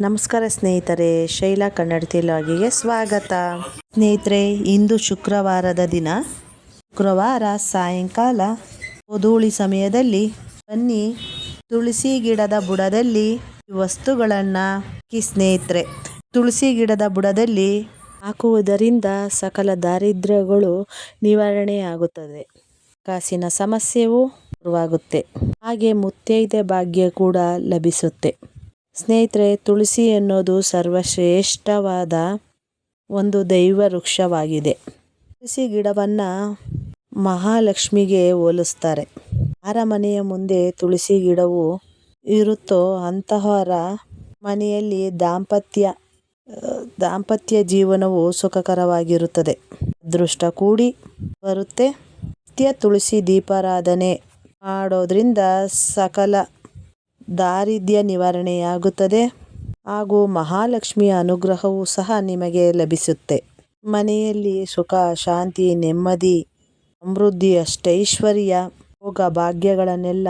ನಮಸ್ಕಾರ ಸ್ನೇಹಿತರೆ, ಶೈಲಾ ಕನ್ನಡ ಲಾಗಿಗೆ ಸ್ವಾಗತ. ಸ್ನೇಹಿತರೆ, ಇಂದು ಶುಕ್ರವಾರದ ದಿನ. ಶುಕ್ರವಾರ ಸಾಯಂಕಾಲ. ಓದೂಳಿ ಸಮಯದಲ್ಲಿ ಬನ್ನಿ. ತುಳಸಿ ಗಿಡದ ಬುಡದಲ್ಲಿ ವಸ್ತುಗಳನ್ನು ಹಾಕಿ ಸ್ನೇಹಿತರೆ. ತುಳಸಿ ಗಿಡದ ಬುಡದಲ್ಲಿ ಹಾಕುವುದರಿಂದ ಸಕಲ ದಾರಿದ್ರ್ಯಗಳು ನಿವಾರಣೆಯಾಗುತ್ತದೆ. ಕಾಸಿನ ಸಮಸ್ಯೆಯೂ ದೂರವಾಗುತ್ತೆ. ಹಾಗೆ ಮುತ್ತೈದೆ ಭಾಗ್ಯ ಕೂಡ ಲಭಿಸುತ್ತೆ. ಸ್ನೇಹಿತರೆ, ತುಳಸಿ ಅನ್ನೋದು ಸರ್ವಶ್ರೇಷ್ಠವಾದ ಒಂದು ದೈವ ವೃಕ್ಷವಾಗಿದೆ. ತುಳಸಿ ಗಿಡವನ್ನು ಮಹಾಲಕ್ಷ್ಮಿಗೆ ಹೋಲಿಸ್ತಾರೆ. ಯಾರ ಮನೆಯ ಮುಂದೆ ತುಳಸಿ ಗಿಡವು ಇರುತ್ತೋ, ಅಂತಹವರ ಮನೆಯಲ್ಲಿ ದಾಂಪತ್ಯ ದಾಂಪತ್ಯ ಜೀವನವು ಸುಖಕರವಾಗಿರುತ್ತದೆ. ಅದೃಷ್ಟ ಕೂಡಿ ಬರುತ್ತೆ. ನಿತ್ಯ ತುಳಸಿ ದೀಪಾರಾಧನೆ ಮಾಡೋದ್ರಿಂದ ಸಕಲ ದಾರಿದ್ರ್ಯ ನಿವಾರಣೆಯಾಗುತ್ತದೆ ಹಾಗೂ ಮಹಾಲಕ್ಷ್ಮಿಯ ಅನುಗ್ರಹವೂ ಸಹ ನಿಮಗೆ ಲಭಿಸುತ್ತೆ. ಮನೆಯಲ್ಲಿ ಸುಖ, ಶಾಂತಿ, ನೆಮ್ಮದಿ ಸಮೃದ್ಧಿ ಅಷ್ಟೈಶ್ವರ್ಯ ಭೋಗ ಭಾಗ್ಯಗಳನ್ನೆಲ್ಲ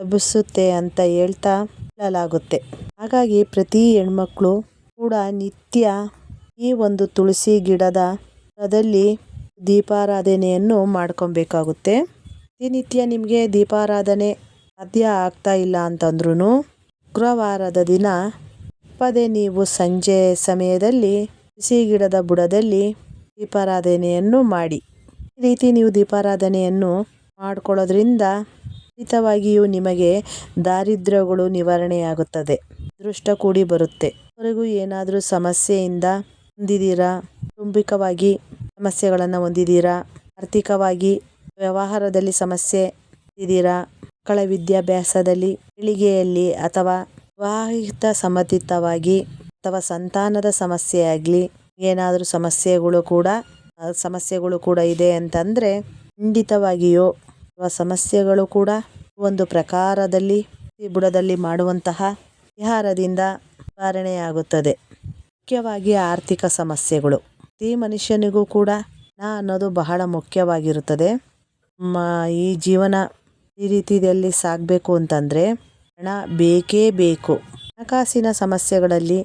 ಲಭಿಸುತ್ತೆ ಅಂತ ಹೇಳ್ತಾ ಹೇಳಲಾಗುತ್ತೆ. ಹಾಗಾಗಿ ಪ್ರತಿ ಹೆಣ್ಮಕ್ಳು ಕೂಡ ನಿತ್ಯ ಈ ಒಂದು ತುಳಸಿ ಗಿಡದ ಅದಲ್ಲಿ ದೀಪಾರಾಧನೆಯನ್ನು ಮಾಡ್ಕೊಬೇಕಾಗುತ್ತೆ. ಪ್ರತಿನಿತ್ಯ ನಿಮಗೆ ದೀಪಾರಾಧನೆ ಸಾಧ್ಯ ಆಗ್ತಾ ಇಲ್ಲ ಅಂತಂದ್ರೂ ಶುಕ್ರವಾರದ ದಿನ ಪದೇ ನೀವು ಸಂಜೆ ಸಮಯದಲ್ಲಿ ತುಳಸಿ ಗಿಡದ ಬುಡದಲ್ಲಿ ದೀಪಾರಾಧನೆಯನ್ನು ಮಾಡಿ. ಈ ರೀತಿ ನೀವು ದೀಪಾರಾಧನೆಯನ್ನು ಮಾಡ್ಕೊಳ್ಳೋದ್ರಿಂದ ಖಂಡಿತವಾಗಿಯೂ ನಿಮಗೆ ದಾರಿದ್ರ್ಯಗಳು ನಿವಾರಣೆಯಾಗುತ್ತದೆ. ಅದೃಷ್ಟ ಕೂಡಿ ಬರುತ್ತೆ. ವರೆಗೂ ಏನಾದರೂ ಸಮಸ್ಯೆಯಿಂದ ಹೊಂದಿದ್ದೀರಾ? ಕುಟುಂಬಿಕವಾಗಿ ಸಮಸ್ಯೆಗಳನ್ನು ಹೊಂದಿದ್ದೀರಾ? ಆರ್ಥಿಕವಾಗಿ ವ್ಯವಹಾರದಲ್ಲಿ ಸಮಸ್ಯೆ ಇದ್ದೀರಾ ಮಕ್ಕಳ ವಿದ್ಯಾಭ್ಯಾಸದಲ್ಲಿ ಪೀಳಿಗೆಯಲ್ಲಿ ಅಥವಾ ವಿವಾಹಿತ ಸಮತಿತವಾಗಿ ಅಥವಾ ಸಂತಾನದ ಸಮಸ್ಯೆ ಆಗಲಿ ಏನಾದರೂ ಸಮಸ್ಯೆಗಳು ಕೂಡ ಸಮಸ್ಯೆಗಳು ಕೂಡ ಇದೆ ಅಂತಂದರೆ ಖಂಡಿತವಾಗಿಯೂ ಅಥವಾ ಸಮಸ್ಯೆಗಳು ಕೂಡ ಒಂದು ಪ್ರಕಾರದಲ್ಲಿ ಈ ಬುಡದಲ್ಲಿ ಮಾಡುವಂತಹ ವಿಹಾರದಿಂದ ನಿವಾರಣೆಯಾಗುತ್ತದೆ ಮುಖ್ಯವಾಗಿ ಆರ್ಥಿಕ ಸಮಸ್ಯೆಗಳು. ಪ್ರತಿ ಮನುಷ್ಯನಿಗೂ ಕೂಡ ಹಣ ಅನ್ನೋದು ಬಹಳ ಮುಖ್ಯವಾಗಿರುತ್ತದೆ. ಈ ಜೀವನ ಈ ರೀತಿಯಲ್ಲಿ ಸಾಗಬೇಕು ಅಂತಂದರೆ ಹಣ ಬೇಕೇ ಬೇಕು. ಹಣಕಾಸಿನ ಸಮಸ್ಯೆಗಳಲ್ಲಿ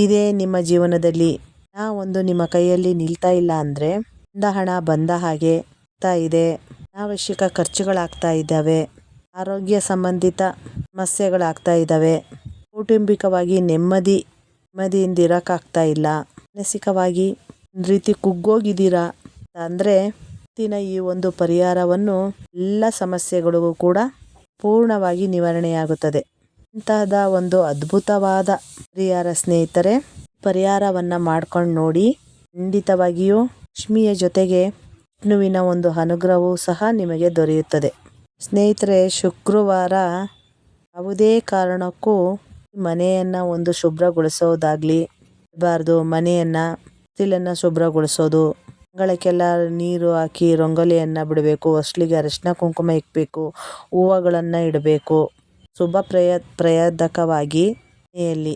ಇದೇ ನಿಮ್ಮ ಜೀವನದಲ್ಲಿ. ಹಣ ಒಂದು ನಿಮ್ಮ ಕೈಯಲ್ಲಿ ನಿಲ್ತಾ ಇಲ್ಲ ಅಂದರೆ ಬಂದ ಹಣ ಬಂದ ಹಾಗೆ ಆಗ್ತಾ ಇದೆ. ಅನಾವಶ್ಯಕ ಖರ್ಚುಗಳಾಗ್ತಾ ಇದ್ದಾವೆ. ಆರೋಗ್ಯ ಸಂಬಂಧಿತ ಸಮಸ್ಯೆಗಳಾಗ್ತಾ ಇದ್ದಾವೆ. ಕೌಟುಂಬಿಕವಾಗಿ ನೆಮ್ಮದಿ, ನೆಮ್ಮದಿಯಿಂದ ಇರೋಕ್ಕಾಗ್ತಾ ಇಲ್ಲ. ಮಾನಸಿಕವಾಗಿ ಒಂದು ರೀತಿ ಕುಗ್ಗೋಗಿದ್ದೀರಾ ಅಂದರೆ ಇವತ್ತಿನ ಈ ಒಂದು ಪರಿಹಾರವನ್ನು ಎಲ್ಲ ಸಮಸ್ಯೆಗಳಿಗೂ ಕೂಡ ಪೂರ್ಣವಾಗಿ ನಿವಾರಣೆಯಾಗುತ್ತದೆ. ಇಂತಹದ ಒಂದು ಅದ್ಭುತವಾದ ಪರಿಹಾರ ಸ್ನೇಹಿತರೆ, ಪರಿಹಾರವನ್ನು ಮಾಡ್ಕೊಂಡು ನೋಡಿ ಖಂಡಿತವಾಗಿಯೂ ಲಕ್ಷ್ಮಿಯ ಜೊತೆಗೆ ವಿಷ್ಣುವಿನ ಒಂದು ಅನುಗ್ರಹವೂ ಸಹ ನಿಮಗೆ ದೊರೆಯುತ್ತದೆ. ಸ್ನೇಹಿತರೆ, ಶುಕ್ರವಾರ ಯಾವುದೇ ಕಾರಣಕ್ಕೂ ಮನೆಯನ್ನು ಒಂದು ಶುಭ್ರಗೊಳಿಸೋದಾಗಲಿ, ಇರಬಾರ್ದು ಮನೆಯನ್ನು ಹೊಸ್ತಿಲನ್ನು ಶುಭ್ರಗೊಳಿಸೋದು ಅಂಗಳಕ್ಕೆಲ್ಲ ನೀರು ಹಾಕಿ ರಂಗೋಲಿಯನ್ನು ಬಿಡಬೇಕು, ಹೊಸ್ಲಿಗೆ ಅರಿಶಿನ ಕುಂಕುಮ ಇಕ್ಕಬೇಕು ಹೂವುಗಳನ್ನು ಇಡಬೇಕು. ಶುಭ ಪ್ರಯ, ಪ್ರಯೋದಕವಾಗಿ ಮನೆಯಲ್ಲಿ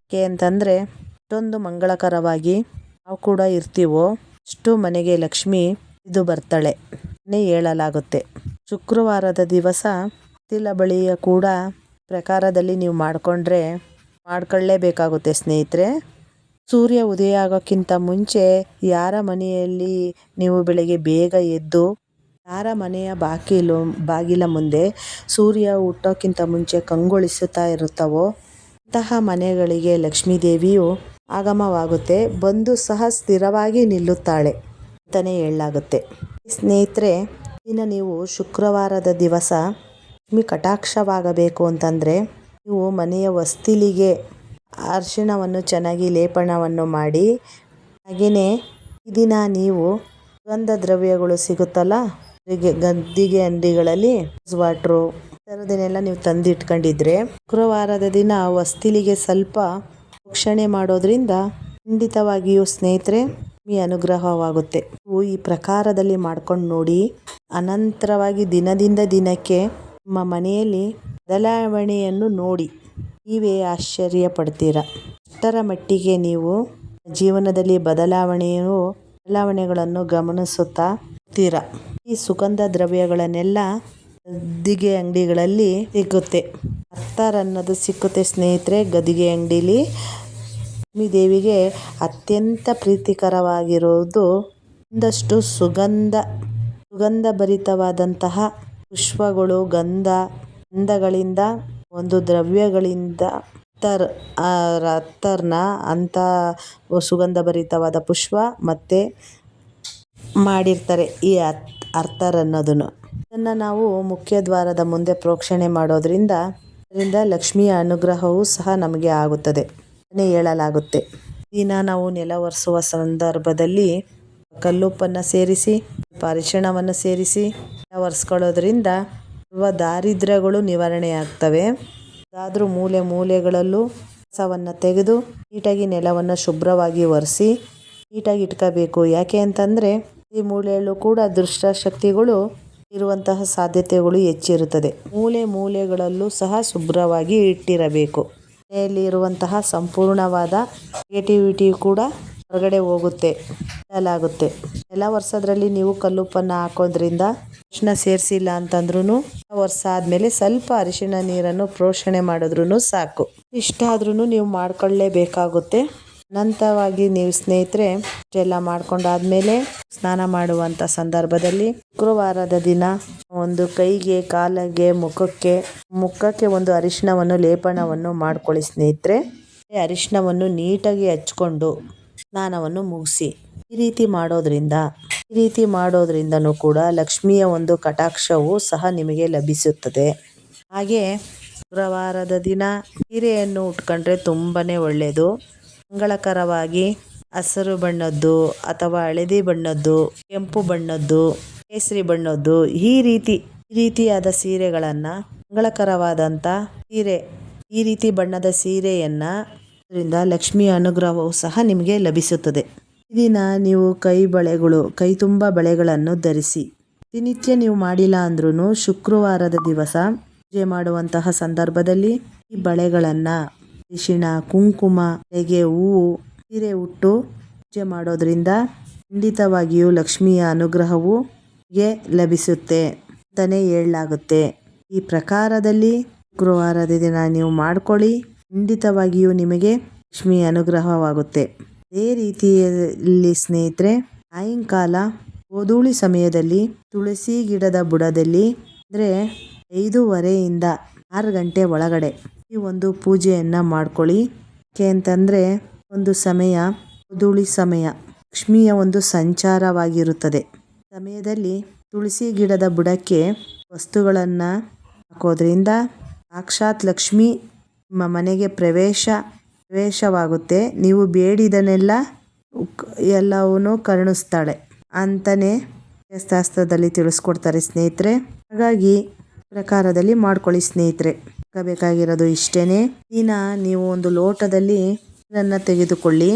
ಏಕೆ ಅಂತಂದರೆ, ಇಷ್ಟೊಂದು ಮಂಗಳಕರವಾಗಿ ನಾವು ಕೂಡ ಇರ್ತೀವೋ ಅಷ್ಟು ಮನೆಗೆ ಲಕ್ಷ್ಮಿ ಇದು ಬರ್ತಾಳೆ ಹೇಳಲಾಗುತ್ತೆ. ಶುಕ್ರವಾರದ ದಿವಸ ತಿಲ ಬಳಿಯ ಕೂಡ ಪ್ರಕಾರದಲ್ಲಿ ನೀವು ಮಾಡಿಕೊಂಡ್ರೆ ಮಾಡ್ಕೊಳ್ಳೇಬೇಕಾಗುತ್ತೆ ಸ್ನೇಹಿತರೆ. ಸೂರ್ಯ ಉದಯ ಆಗೋಕ್ಕಿಂತ ಮುಂಚೆ ಯಾರ ಮನೆಯಲ್ಲಿ ನೀವು ಬೆಳಗ್ಗೆ ಬೇಗ ಎದ್ದು, ಯಾರ ಮನೆಯ ಬಾಗಿಲು, ಬಾಗಿಲ ಮುಂದೆ ಸೂರ್ಯ ಹುಟ್ಟೋಕ್ಕಿಂತ ಮುಂಚೆ ಕಂಗೊಳಿಸುತ್ತಾ ಇರುತ್ತವೋ ಅಂತಹ ಮನೆಗಳಿಗೆ ಲಕ್ಷ್ಮೀ ದೇವಿಯು ಆಗಮವಾಗುತ್ತೆ. ಬಂದು ಸಹ ಸ್ಥಿರವಾಗಿ ನಿಲ್ಲುತ್ತಾಳೆ ಅಂತಲೇ ಹೇಳಲಾಗುತ್ತೆ. ಸ್ನೇಹಿತರೆ ಇನ್ನು ನೀವು ಶುಕ್ರವಾರದ ದಿವಸ ಲಕ್ಷ್ಮಿ ಕಟಾಕ್ಷವಾಗಬೇಕು ಅಂತಂದರೆ ನೀವು ಮನೆಯ ಹೊಸ್ತಿಲಿಗೆ ಅರಿಶಿಣವನ್ನು ಚೆನ್ನಾಗಿ ಲೇಪನವನ್ನು ಮಾಡಿ ಹಾಗೆಯೇ ದಿನ ನೀವು ಸುಗಂಧ ದ್ರವ್ಯಗಳು ಸಿಗುತ್ತಲ್ಲ ಹೀಗೆ ಗದ್ದಿಗೆ ಅಂಗಡಿಗಳಲ್ಲಿ ವಾಟ್ರು ಈ ಥರದನ್ನೆಲ್ಲ ನೀವು ತಂದಿಟ್ಕೊಂಡಿದ್ರೆ ಶುಕ್ರವಾರದ ದಿನ ವಸ್ತಿಲಿಗೆ ಸ್ವಲ್ಪ ಪ್ರೋಕ್ಷಣೆ ಮಾಡೋದ್ರಿಂದ ಖಂಡಿತವಾಗಿಯೂ ಸ್ನೇಹಿತರೆ ಈ ಅನುಗ್ರಹವಾಗುತ್ತೆ. ನೀವು ಈ ಪ್ರಕಾರದಲ್ಲಿ ಮಾಡ್ಕೊಂಡು ನೋಡಿ, ಅನಂತರವಾಗಿ ದಿನದಿಂದ ದಿನಕ್ಕೆ ನಿಮ್ಮ ಮನೆಯಲ್ಲಿ ಬದಲಾವಣೆಯನ್ನು ನೋಡಿ. ನೀವೇ ಆಶ್ಚರ್ಯ ಪಡ್ತೀರ ಅಷ್ಟರ ಮಟ್ಟಿಗೆ ನೀವು ಜೀವನದಲ್ಲಿ ಬದಲಾವಣೆಯು ಬದಲಾವಣೆಗಳನ್ನು ಗಮನಿಸುತ್ತಾ ಇರ್ತೀರ? ಈ ಸುಗಂಧ ದ್ರವ್ಯಗಳನ್ನೆಲ್ಲ ಗದ್ದಿಗೆ ಅಂಗಡಿಗಳಲ್ಲಿ ಸಿಗುತ್ತೆ. ಅತ್ತರ್ ಅನ್ನೋದು ಸಿಕ್ಕುತ್ತೆ ಸ್ನೇಹಿತರೆ, ಗದ್ದಿಗೆ ಅಂಗಡಿಲಿ ಲಕ್ಷ್ಮೀ ದೇವಿಗೆ ಅತ್ಯಂತ ಪ್ರೀತಿಕರವಾಗಿರುವುದು ಒಂದಷ್ಟು ಸುಗಂಧ ಸುಗಂಧ ಭರಿತವಾದಂತಹ ಪುಷ್ಪಗಳು, ಗಂಧ, ಗಂಧಗಳಿಂದ ಒಂದು ದ್ರವ್ಯಗಳಿಂದ ಅತ್ತರ್ ಅತ್ತರ್ನ ಅಂತ ಸುಗಂಧ ಭರಿತವಾದ ಪುಷ್ಪ ಮತ್ತು ಮಾಡಿರ್ತಾರೆ ಈ ಅತ್ ಅರ್ತರ್ ಅನ್ನೋದನ್ನು. ಇದನ್ನು ನಾವು ಮುಖ್ಯ ದ್ವಾರದ ಮುಂದೆ ಪ್ರೋಕ್ಷಣೆ ಮಾಡೋದ್ರಿಂದ, ಅದರಿಂದ ಲಕ್ಷ್ಮಿಯ ಅನುಗ್ರಹವೂ ಸಹ ನಮಗೆ ಆಗುತ್ತದೆ ಅದನ್ನೇ ಹೇಳಲಾಗುತ್ತೆ. ದಿನ ನಾವು ನೆಲ ಒರೆಸುವ ಸಂದರ್ಭದಲ್ಲಿ ಕಲ್ಲುಪ್ಪನ್ನು ಸೇರಿಸಿ ಅರಿಶಿಣವನ್ನು ಸೇರಿಸಿ ಒರೆಸ್ಕೊಳ್ಳೋದ್ರಿಂದ ಸರ್ವ ದಾರಿದ್ರ್ಯಗಳು ನಿವಾರಣೆಯಾಗ್ತವೆ ಅದಾದರೂ ಮೂಲೆ ಮೂಲೆಗಳಲ್ಲೂ ಕಸವನ್ನು ತೆಗೆದು ನೀಟಾಗಿ ನೆಲವನ್ನು ಶುಭ್ರವಾಗಿ ಒರೆಸಿ ನೀಟಾಗಿ ಇಟ್ಕೋಬೇಕು. ಯಾಕೆ ಅಂತಂದರೆ ಈ ಮೂಲೆಯಲ್ಲೂ ಕೂಡ ದುಷ್ಟಶಕ್ತಿಗಳು ಇರುವಂತಹ ಸಾಧ್ಯತೆಗಳು ಹೆಚ್ಚಿರುತ್ತದೆ. ಮೂಲೆ ಮೂಲೆಗಳಲ್ಲೂ ಸಹ ಶುಭ್ರವಾಗಿ ಇಟ್ಟಿರಬೇಕು. ಮನೆಯಲ್ಲಿ ಇರುವಂತಹ ಸಂಪೂರ್ಣವಾದ ನೆಗೆಟಿವಿಟಿ ಕೂಡ ಹೊರಗಡೆ ಹೋಗುತ್ತೆ. ಹೇಳಲಾಗುತ್ತೆ ನೆಲ ಒರೆಸೋದ್ರಲ್ಲಿ ನೀವು ಕಲ್ಲುಪ್ಪನ್ನು ಹಾಕೋದ್ರಿಂದ ಅರಿಶಿನ ಸೇರಿಸಿಲ್ಲ ಅಂತಂದ್ರೂ ಒರೆಸಾದ್ಮೇಲೆ ಸ್ವಲ್ಪ ಅರಿಶಿನ ನೀರನ್ನು ಪೋಷಣೆ ಮಾಡಿದ್ರೂ ಸಾಕು. ಇಷ್ಟಾದ್ರೂ ನೀವು ಮಾಡ್ಕೊಳ್ಳೇಬೇಕಾಗುತ್ತೆ. ಅನಂತವಾಗಿ ನೀವು ಸ್ನೇಹಿತರೆ ಇಷ್ಟೆಲ್ಲ ಮಾಡ್ಕೊಂಡಾದ್ಮೇಲೆ ಸ್ನಾನ ಮಾಡುವಂಥ ಸಂದರ್ಭದಲ್ಲಿ ಶುಕ್ರವಾರದ ದಿನ, ಒಂದು ಕೈಗೆ, ಕಾಲಿಗೆ, ಮುಖಕ್ಕೆ ಮುಖಕ್ಕೆ ಒಂದು ಅರಿಶಿಣವನ್ನು, ಲೇಪನವನ್ನು ಮಾಡ್ಕೊಳ್ಳಿ ಸ್ನೇಹಿತರೆ. ಅರಿಶಿಣವನ್ನು ನೀಟಾಗಿ ಹಚ್ಕೊಂಡು ಸ್ನಾನವನ್ನು ಮುಗಿಸಿ. ಈ ರೀತಿ ಮಾಡೋದ್ರಿಂದ, ಈ ರೀತಿ ಮಾಡೋದ್ರಿಂದನೂ ಕೂಡ ಲಕ್ಷ್ಮಿಯ ಒಂದು ಕಟಾಕ್ಷವು ಸಹ ನಿಮಗೆ ಲಭಿಸುತ್ತದೆ. ಹಾಗೆ ಶುಕ್ರವಾರದ ದಿನ ಸೀರೆಯನ್ನು ಉಟ್ಕೊಂಡ್ರೆ ತುಂಬಾ ಒಳ್ಳೆಯದು. ಮಂಗಳಕರವಾಗಿ ಹಸಿರು ಬಣ್ಣದ್ದು ಅಥವಾ ಹಳದಿ ಬಣ್ಣದ್ದು, ಕೆಂಪು ಬಣ್ಣದ್ದು, ಕೇಸರಿ ಬಣ್ಣದ್ದು ಈ ರೀತಿ, ಈ ರೀತಿಯಾದ ಸೀರೆಗಳನ್ನು ಮಂಗಳಕರವಾದಂಥ ಸೀರೆ, ಈ ರೀತಿ ಬಣ್ಣದ ಸೀರೆಯನ್ನು ಇದರಿಂದ ಲಕ್ಷ್ಮಿಯ ಅನುಗ್ರಹವು ಸಹ ನಿಮಗೆ ಲಭಿಸುತ್ತದೆ. ಈ ದಿನ ನೀವು ಕೈ ಬಳೆಗಳು, ಕೈ ತುಂಬ ಬಳೆಗಳನ್ನು ಧರಿಸಿ. ದಿನನಿತ್ಯ ನೀವು ಮಾಡಿಲ್ಲ ಅಂದ್ರೂ ಶುಕ್ರವಾರದ ದಿವಸ ಪೂಜೆ ಮಾಡುವಂತಹ ಸಂದರ್ಭದಲ್ಲಿ ಈ ಬಳೆಗಳನ್ನು ಅರಿಶಿಣ, ಕುಂಕುಮ ತೆಗೆ ಹೂವು, ಸೀರೆ ಉಟ್ಟು ಪೂಜೆ ಮಾಡೋದ್ರಿಂದ ಖಂಡಿತವಾಗಿಯೂ ಲಕ್ಷ್ಮಿಯ ಅನುಗ್ರಹವು ಲಭಿಸುತ್ತೆ ಅಂತಲೇ ಹೇಳಲಾಗುತ್ತೆ. ಈ ಪ್ರಕಾರದಲ್ಲಿ ಶುಕ್ರವಾರದ ದಿನ ನೀವು ಮಾಡ್ಕೊಳ್ಳಿ, ಖಂಡಿತವಾಗಿಯೂ ನಿಮಗೆ ಲಕ್ಷ್ಮಿ ಅನುಗ್ರಹವಾಗುತ್ತೆ. ಅದೇ ರೀತಿಯಲ್ಲಿ ಸ್ನೇಹಿತರೆ ಸಾಯಂಕಾಲ ಓದೂಳಿ ಸಮಯದಲ್ಲಿ, ತುಳಸಿ ಗಿಡದ ಬುಡದಲ್ಲಿ, ಅಂದರೆ ಐದೂವರೆಯಿಂದ ಆರು ಗಂಟೆ ಒಳಗಡೆ ಈ ಒಂದು ಪೂಜೆಯನ್ನು ಮಾಡ್ಕೊಳ್ಳಿ. ಯಾಕೆ ಅಂತಂದರೆ, ಒಂದು ಸಮಯ ಓದುಳಿ ಸಮಯ, ಲಕ್ಷ್ಮಿಯ ಒಂದು ಸಂಚಾರವಾಗಿರುತ್ತದೆ. ಸಮಯದಲ್ಲಿ ತುಳಸಿ ಗಿಡದ ಬುಡಕ್ಕೆ ವಸ್ತುಗಳನ್ನು ಹಾಕೋದ್ರಿಂದ ಸಾಕ್ಷಾತ್ ಲಕ್ಷ್ಮಿ ನಿಮ್ಮ ಮನೆಗೆ ಪ್ರವೇಶ ಪ್ರವೇಶವಾಗುತ್ತೆ ನೀವು ಬೇಡಿದನ್ನೆಲ್ಲ ಎಲ್ಲವನ್ನೂ ಕರುಣಿಸ್ತಾಳೆ. ಅಂತಲೇ ಶಾಸ್ತ್ರದಲ್ಲಿ ತಿಳಿಸ್ಕೊಡ್ತಾರೆ ಸ್ನೇಹಿತರೆ. ಹಾಗಾಗಿ ಪ್ರಕಾರದಲ್ಲಿ ಮಾಡ್ಕೊಳ್ಳಿ ಸ್ನೇಹಿತರೆ. ಬೇಕಾಗಿರೋದು ಇಷ್ಟೇ ದಿನ ನೀವು ಒಂದು ಲೋಟದಲ್ಲಿ ನೀರನ್ನು ತೆಗೆದುಕೊಳ್ಳಿ.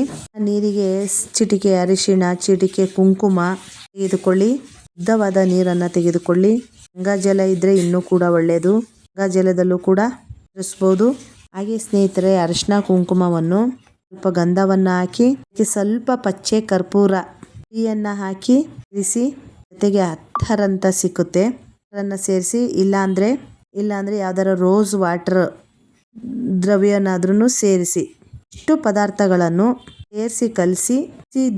ನೀರಿಗೆ ಚಿಟಿಕೆ ಅರಿಶಿಣ, ಚಿಟಿಕೆ ಕುಂಕುಮ ತೆಗೆದುಕೊಳ್ಳಿ. ಶುದ್ಧವಾದ ನೀರನ್ನು ತೆಗೆದುಕೊಳ್ಳಿ. ಗಂಗಾಜಲ ಇದ್ದರೆ ಇನ್ನೂ ಕೂಡ ಒಳ್ಳೆಯದು ಗಂಗಾಜಲದಲ್ಲೂ ಕೂಡ ಇರಿಸ್ಬೋದು ಹಾಗೆ ಸ್ನೇಹಿತರೆ ಅರಿಶಿನ ಕುಂಕುಮವನ್ನು ಸ್ವಲ್ಪ ಗಂಧವನ್ನು ಹಾಕಿ ಸ್ವಲ್ಪ ಪಚ್ಚೆ ಕರ್ಪೂರ ಟೀಯನ್ನು ಹಾಕಿ ಇರಿಸಿ, ಜೊತೆಗೆ ಹತ್ತರಂತ ಸಿಕ್ಕುತ್ತೆ. ಅದನ್ನು ಸೇರಿಸಿ, ಇಲ್ಲಾಂದರೆ ಇಲ್ಲಾಂದರೆ ಯಾವ್ದಾರ ರೋಸ್ ವಾಟರ್ ದ್ರವ್ಯನಾದ್ರೂ ಸೇರಿಸಿ. ಇಷ್ಟು ಪದಾರ್ಥಗಳನ್ನು ಸೇರಿಸಿ ಕಲಸಿ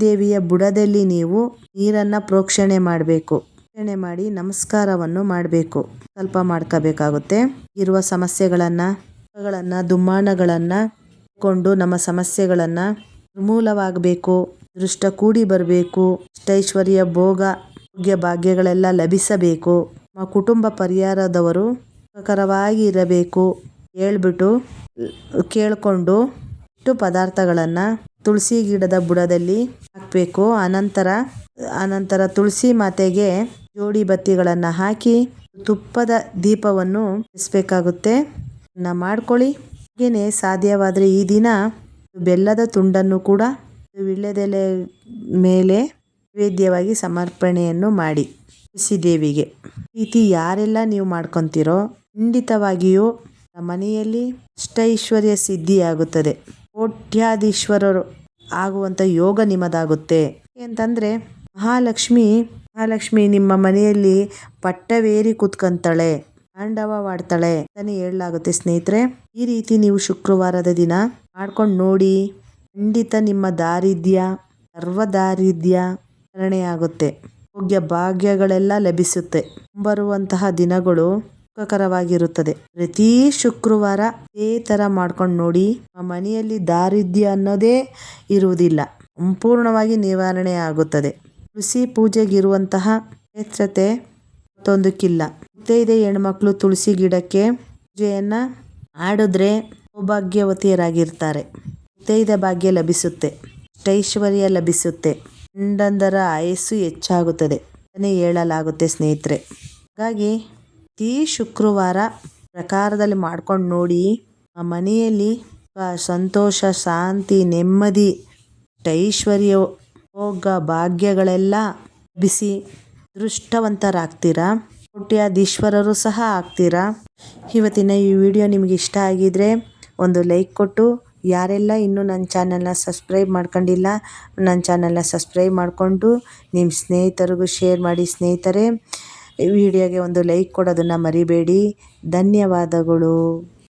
ದೇವಿಯ ಬುಡದಲ್ಲಿ ನೀವು ನೀರನ್ನು ಪ್ರೋಕ್ಷಣೆ ಮಾಡಬೇಕು. ಪ್ರೋಕ್ಷಣೆ ಮಾಡಿ ನಮಸ್ಕಾರವನ್ನು ಮಾಡಬೇಕು. ಸ್ವಲ್ಪ ಮಾಡ್ಕೋಬೇಕಾಗುತ್ತೆ. ಇರುವ ಸಮಸ್ಯೆಗಳನ್ನು ಗಳನ್ನು, ದುಮ್ಮಾನಗಳನ್ನು ಕೊಂಡು ನಮ್ಮ ಸಮಸ್ಯೆಗಳನ್ನು ನಿರ್ಮೂಲವಾಗಬೇಕು ದೃಷ್ಟ ಕೂಡಿ ಬರಬೇಕು, ಅಷ್ಟೈಶ್ವರ್ಯ, ಭೋಗ ಭಾಗ್ಯ ಭಾಗ್ಯಗಳೆಲ್ಲ ಲಭಿಸಬೇಕು. ನಮ್ಮ ಕುಟುಂಬ ಪರಿಹಾರದವರು ಸುಖಕರವಾಗಿ ಇರಬೇಕು. ಹೇಳ್ಬಿಟ್ಟು ಕೇಳಿಕೊಂಡು ಇಷ್ಟು ಪದಾರ್ಥಗಳನ್ನು ತುಳಸಿ ಗಿಡದ ಬುಡದಲ್ಲಿ ಹಾಕಬೇಕು. ಅನಂತರ ಅನಂತರ ತುಳಸಿ ಮಾತೆಗೆ ಜೋಡಿ ಬತ್ತಿಗಳನ್ನು ಹಾಕಿ ತುಪ್ಪದ ದೀಪವನ್ನು ಹಚ್ಚಬೇಕಾಗುತ್ತೆ ನ ಮಾಡ್ಕೊಳ್ಳಿ. ಹಾಗೆಯೇ ಸಾಧ್ಯವಾದರೆ ಈ ದಿನ ಬೆಲ್ಲದ ತುಂಡನ್ನು ಕೂಡ ವೀಳ್ಯದೆಲೆ ಮೇಲೆ ನೈವೇದ್ಯವಾಗಿ ಸಮರ್ಪಣೆಯನ್ನು ಮಾಡಿ. ತುಳಸಿ ದೇವಿಗೆ. ರೀತಿ ಯಾರೆಲ್ಲ ನೀವು ಮಾಡ್ಕೊತೀರೋ ಖಂಡಿತವಾಗಿಯೂ ಮನೆಯಲ್ಲಿ ಅಷ್ಟೈಶ್ವರ್ಯ ಸಿದ್ಧಿಯಾಗುತ್ತದೆ. ಕೋಟ್ಯಾಧೀಶ್ವರರು ಆಗುವಂಥ ಯೋಗ ನಿಮ್ಮದಾಗುತ್ತೆ. ಅಂತಂದರೆ ಮಹಾಲಕ್ಷ್ಮಿ ಮಹಾಲಕ್ಷ್ಮಿ ನಿಮ್ಮ ಮನೆಯಲ್ಲಿ ಪಟ್ಟವೇರಿ ಕೂತ್ಕೊಂತಾಳೆ. ತಾಂಡವವಾಡ್ತಾಳೆ ಅಂತಾನೆ ಹೇಳಲಾಗುತ್ತೆ ಸ್ನೇಹಿತರೆ. ಈ ರೀತಿ ನೀವು ಶುಕ್ರವಾರದ ದಿನ ಮಾಡ್ಕೊಂಡು ನೋಡಿ, ಖಂಡಿತ ನಿಮ್ಮ ದಾರಿದ್ಯ ಸರ್ವ ದಾರಿದ್ರ್ಯ ಆಗುತ್ತೆ. ಭಾಗ್ಯಗಳೆಲ್ಲ ಲಭಿಸುತ್ತೆ. ಬರುವಂತಹ ದಿನಗಳು ಸುಖಕರವಾಗಿರುತ್ತದೆ. ಪ್ರತಿ ಶುಕ್ರವಾರ ಇದೇ ಥರ ಮಾಡ್ಕೊಂಡು ನೋಡಿ ಮನೆಯಲ್ಲಿ ದಾರಿದ್ಯ ಅನ್ನೋದೇ ಇರುವುದಿಲ್ಲ. ಸಂಪೂರ್ಣವಾಗಿ ನಿವಾರಣೆ ಆಗುತ್ತದೆ. ತುಳಸಿ ಪೂಜೆಗಿರುವಂತಹ ಶ್ರೇಷ್ಠತೆ ಮತ್ತೊಂದಕ್ಕಿಲ್ಲ. ಮುತ್ತೈದೆ ಹೆಣ್ಮಕ್ಳು ತುಳಸಿ ಗಿಡಕ್ಕೆ ಪೂಜೆಯನ್ನು ಮಾಡಿದ್ರೆ ಸೌಭಾಗ್ಯವತಿಯರಾಗಿರ್ತಾರೆ. ಇದೆ ಭಾಗ್ಯ ಲಭಿಸುತ್ತೆ ಐಶ್ವರ್ಯ ಲಭಿಸುತ್ತೆ. ಗಂಡಂದರ ಆಯಸ್ಸು ಹೆಚ್ಚಾಗುತ್ತದೆ ಹೇಳಲಾಗುತ್ತೆ ಸ್ನೇಹಿತರೆ. ಹಾಗಾಗಿ ಈ ಶುಕ್ರವಾರ ಪ್ರಕಾರದಲ್ಲಿ ಮಾಡ್ಕೊಂಡು ನೋಡಿ, ಆ ಮನೆಯಲ್ಲಿ ಸಂತೋಷ, ಶಾಂತಿ, ನೆಮ್ಮದಿ ಐಶ್ವರ್ಯ ಭೋಗ, ಭಾಗ್ಯಗಳೆಲ್ಲ ಬಿಸಿ ಅದೃಷ್ಟವಂತರಾಗ್ತೀರಾ? ಕೋಟ್ಯಾಧೀಶ್ವರರು ಸಹ ಆಗ್ತೀರಾ? ಇವತ್ತಿನ ಈ ವಿಡಿಯೋ ನಿಮಗೆ ಇಷ್ಟ ಆಗಿದ್ರೆ ಒಂದು ಲೈಕ್ ಕೊಟ್ಟು, ಯಾರೆಲ್ಲ ಇನ್ನೂ ನನ್ನ ಚಾನಲ್ನ ಸಬ್ಸ್ಕ್ರೈಬ್ ಮಾಡ್ಕೊಂಡಿಲ್ಲ, ನನ್ನ ಚಾನಲ್ನ ಸಬ್ಸ್ಕ್ರೈಬ್ ಮಾಡಿಕೊಂಡು ನಿಮ್ಮ ಸ್ನೇಹಿತರಿಗೂ ಶೇರ್ ಮಾಡಿ ಸ್ನೇಹಿತರೆ. ವಿಡಿಯೋಗೆ ಒಂದು ಲೈಕ್ ಕೊಡೋದನ್ನು ಮರಿಬೇಡಿ. ಧನ್ಯವಾದಗಳು.